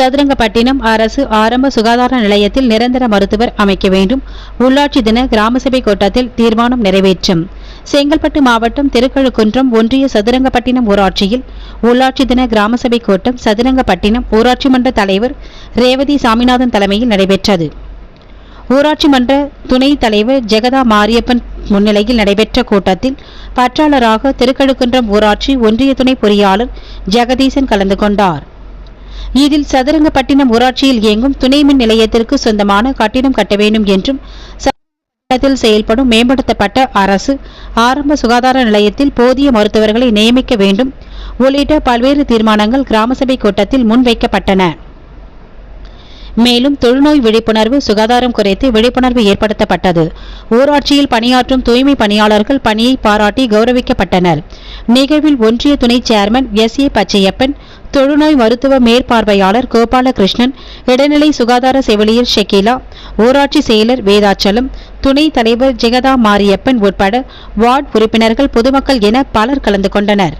சதுரங்கப்பட்டினம் அரசு ஆரம்ப சுகாதார நிலையத்தில் நிரந்தர மருத்துவர் அமைக்க வேண்டும். உள்ளாட்சி தின கிராம சபை கூட்டத்தில் தீர்மானம் நிறைவேற்றும். செங்கல்பட்டு மாவட்டம் திருக்கழுக்குன்றம் ஒன்றிய சதுரங்கப்பட்டினம் ஊராட்சியில் உள்ளாட்சி தின கிராம சபை கூட்டம் சதுரங்கப்பட்டினம் ஊராட்சி மன்ற தலைவர் ரேவதி சாமிநாதன் தலைமையில் நடைபெற்றது. ஊராட்சி மன்ற துணைத் தலைவர் ஜெகதா மாரியப்பன் முன்னிலையில் நடைபெற்ற கூட்டத்தில் பற்றாளராக திருக்கழுக்குன்றம் ஊராட்சி ஒன்றிய துணை பொறியாளர் ஜெகதீசன் கலந்து கொண்டார். இதில் சதுரங்கப்பட்டினம் ஊராட்சியில் இயங்கும் துணை மின் நிலையத்திற்கு சொந்தமான கட்டிடம் கட்ட வேண்டும் என்றும் சட்டத்தில் செயல்படும் மேம்படுத்தப்பட்ட அரசு ஆரம்ப சுகாதார நிலையத்தில் போதிய மருத்துவர்களை நியமிக்க வேண்டும். உள்ளிட்ட பல்வேறு தீர்மானங்கள் கிராம சபை கூட்டத்தில் முன்வைக்கப்பட்டன. மேலும் தொழுநோய் விழிப்புணர்வு சுகாதாரம் குறைத்து விழிப்புணர்வு ஏற்படுத்தப்பட்டது. ஊராட்சியில் பணியாற்றும் தூய்மை பணியாளர்கள் பணியை பாராட்டி கௌரவிக்கப்பட்டனர். நிகழ்வில் ஒன்றிய துணை சேர்மன் எஸ் ஏ பச்சையப்பன் தொழுநோய் மருத்துவ மேற்பார்வையாளர் கோபாலகிருஷ்ணன் இடைநிலை சுகாதார செவிலியர் ஷெக்கீலா ஊராட்சி செயலர் வேதாச்சலம் துணை தலைவர் ஜெகதா மாரியப்பன் உட்பட வார்டு உறுப்பினர்கள் பொதுமக்கள் என பலர் கலந்து கொண்டனர்.